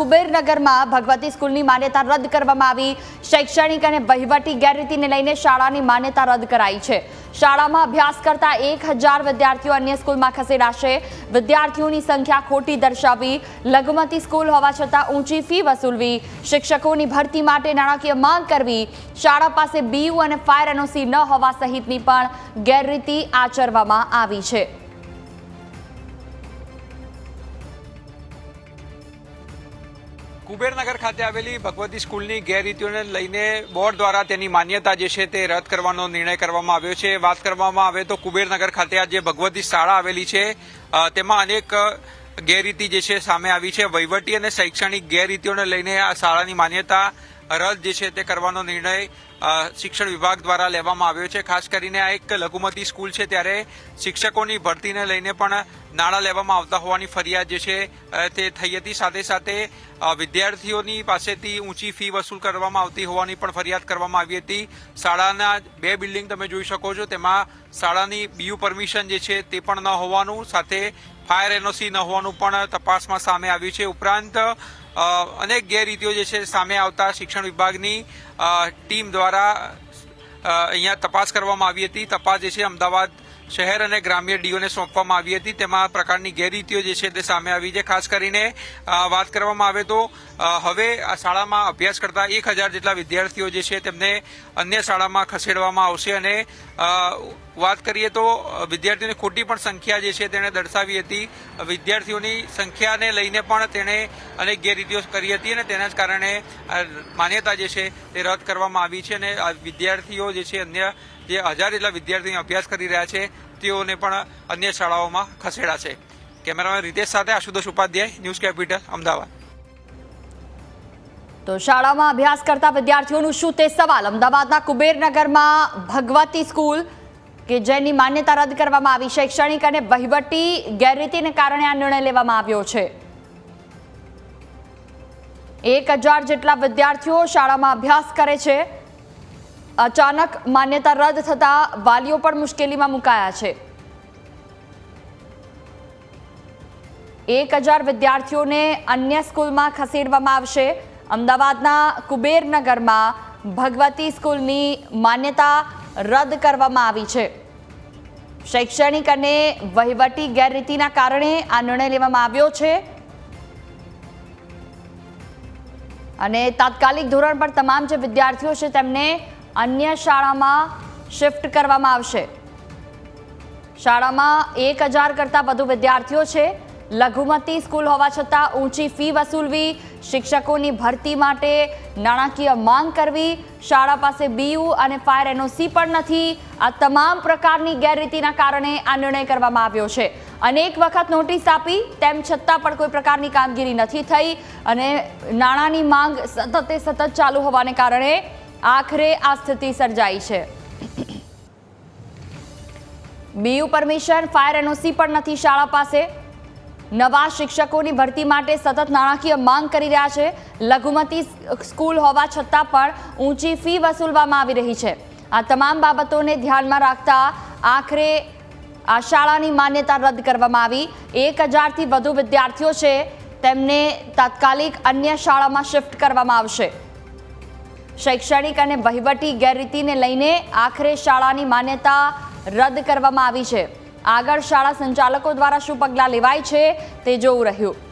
કુબેરનગરમાં ભગવતી સ્કૂલની માન્યતા રદ કરવામાં આવી. શૈક્ષણિક અને વહીવટી ગેરરીતિને લઈને શાળાની માન્યતા રદ કરાઈ છે. શાળામાં અભ્યાસ કરતા એક હજાર વિદ્યાર્થીઓ અન્ય સ્કૂલમાં ખસેડાશે. વિદ્યાર્થીઓની સંખ્યા ખોટી દર્શાવી લઘુમતી સ્કૂલ હોવા છતાં ઊંચી ફી વસૂલવી. શિક્ષકોની ભરતી માટે નાણાકીય માંગ કરવી. શાળા પાસે બીયુ અને ફાયર એનઓસી ન હોવા સહિતની પણ ગેરરીતિ આચરવામાં આવી છે. કુબેરનગર ખાતે આવેલી ભગવતી સ્કૂલની ગેરરીતિઓને લઈને બોર્ડ દ્વારા તેની માન્યતા જે છે તે રદ કરવાનો નિર્ણય કરવામાં આવ્યો છે. વાત કરવામાં આવે તો કુબેરનગર ખાતે આ જે ભગવતી શાળા આવેલી છે. તેમાં અનેક ગેરરીતિ જે છે સામે આવી છે. વહીવટી અને શૈક્ષણિક ગેરરીતિઓને લઈને આ શાળાની માન્યતા રદ જે છે તે કરવાનો નિર્ણય શિક્ષણ વિભાગ દ્વારા લેવામાં આવ્યો છે. ખાસ કરીને આ એક લઘુમતી સ્કૂલ છે ત્યારે શિક્ષકોની ભરતીને લઈને પણ નાણાં લેવામાં આવતા હોવાની ફરિયાદ જે છે તે થઈ હતી. સાથે સાથે વિદ્યાર્થીઓની પાસેથી ઊંચી ફી વસૂલ કરવામાં આવતી હોવાની પણ ફરિયાદ કરવામાં આવી હતી. શાળાના બે બિલ્ડિંગ તમે જોઈ શકો છો. તેમાં શાળાની બીયુ પરમિશન જે છે તે પણ ન હોવાનું, સાથે ફાયર એનઓસી ન હોવાનું પણ તપાસમાં સામે આવ્યું છે. ઉપરાંત અનેક ગેરરીતિઓ જે છે સામે આવતા શિક્ષણ વિભાગની ટીમ દ્વારા અહીંયા તપાસ કરવામાં આવી હતી. તપાસ જે છે અમદાવાદ શહેર અને ગ્રામ્ય ડીઓને સોંપવામાં આવી હતી. તેમાં પ્રકારની ગેરરીતિઓ જે છે તે સામે આવી છે. ખાસ કરીને વાત કરવામાં આવે તો હવે આ શાળામાં અભ્યાસ કરતા એક હજાર જેટલા વિદ્યાર્થીઓ જે છે તેમને અન્ય શાળામાં ખસેડવામાં આવશે અને વાત કરીએ તો વિદ્યાર્થીઓની ખોટી પણ સંખ્યા જે છે તેણે દર્શાવી હતી. વિદ્યાર્થીઓની સંખ્યાને લઈને પણ તેણે અનેક ગેરરીતિઓ કરી હતી અને તેના જ કારણે માન્યતા જે છે તે રદ કરવામાં આવી છે અને વિદ્યાર્થીઓ જે છે અન્ય જે હજાર જેટલા વિદ્યાર્થીઓ અભ્યાસ કરી રહ્યા છે, તેઓને પણ અન્ય શાળાઓમાં ખસેડાશે કેમેરામેન રીતેશ સાથે આશુતોષ ઉપાધ્યાય, ન્યૂઝ કેપિટલ, અમદાવાદ. તો શાળામાં અભ્યાસ કરતા વિદ્યાર્થીઓનું શું તે સવાલ? અમદાવાદના કુબેરનગરમાં ભગવતી સ્કૂલ કે જેની માન્યતા રદ કરવામાં આવી શૈક્ષણિક અને વહીવટી ગેરરીતિને કારણે આ નિર્ણય લેવામાં આવ્યો છે. એક હજાર જેટલા વિદ્યાર્થીઓ શાળામાં અભ્યાસ કરે છે. અચાનક માન્યતા રદ થતા વાલીઓ પણ મુશ્કેલીમાં મુકાયા છે. એક હજાર વિદ્યાર્થીઓને અન્ય સ્કૂલમાં ખસેડવામાં આવશે. અમદાવાદના કુબેરનગરમાં ભગવતી સ્કૂલની માન્યતા રદ કરવામાં આવી છે. શૈક્ષણિક અને વહીવટી ગેરરીતિના કારણે આ નિર્ણય લેવામાં આવ્યો છે. અને તાત્કાલિક ધોરણ પર તમામ જે વિદ્યાર્થીઓ છે તેમને અન્ય શાળામાં શિફ્ટ કરવામાં આવશે. શાળામાં એક હજાર કરતાં વધુ વિદ્યાર્થીઓ છે. લઘુમતી સ્કૂલ હોવા છતાં ઊંચી ફી વસૂલવી શિક્ષકોની ભરતી માટે નાણાકીય માંગ કરવી, શાળા પાસે બીયુ અને ફાયર એનઓસી પણ નથી. આ તમામ પ્રકારની ગેરરીતિના કારણે આ નિર્ણય કરવામાં આવ્યો છે. અનેક વખત નોટિસ આપી, તેમ છતાં પણ કોઈ પ્રકારની કામગીરી નથી થઈ અને નાણાંની માંગ સતતે સતત ચાલુ હોવાને કારણે આખરે આ સ્થિતિ સર્જાઈ છે. બીયુ પરમિશન, ફાયર એનઓસી પણ નથી શાળા પાસે. નવા શિક્ષકોની ભરતી માટે સતત નાણાકીય માંગ કરી રહ્યા છે. લઘુમતી સ્કૂલ હોવા છતાં પણ ઊંચી ફી વસૂલવામાં આવી રહી છે. આ તમામ બાબતોને ધ્યાનમાં રાખતા આખરે આ શાળાની માન્યતા રદ કરવામાં આવી. એક હજારથી વધુ વિદ્યાર્થીઓ છે. તેમને તાત્કાલિક અન્ય શાળામાં શિફ્ટ કરવામાં આવશે. શૈક્ષણિક અને વહીવટી ગેરરીતિને લઈને આખરે શાળાની માન્યતા રદ કરવામાં આવી છે. આગળ શાળા સંચાલકો દ્વારા શું પગલાં લેવાય છે તે જોવું રહ્યું.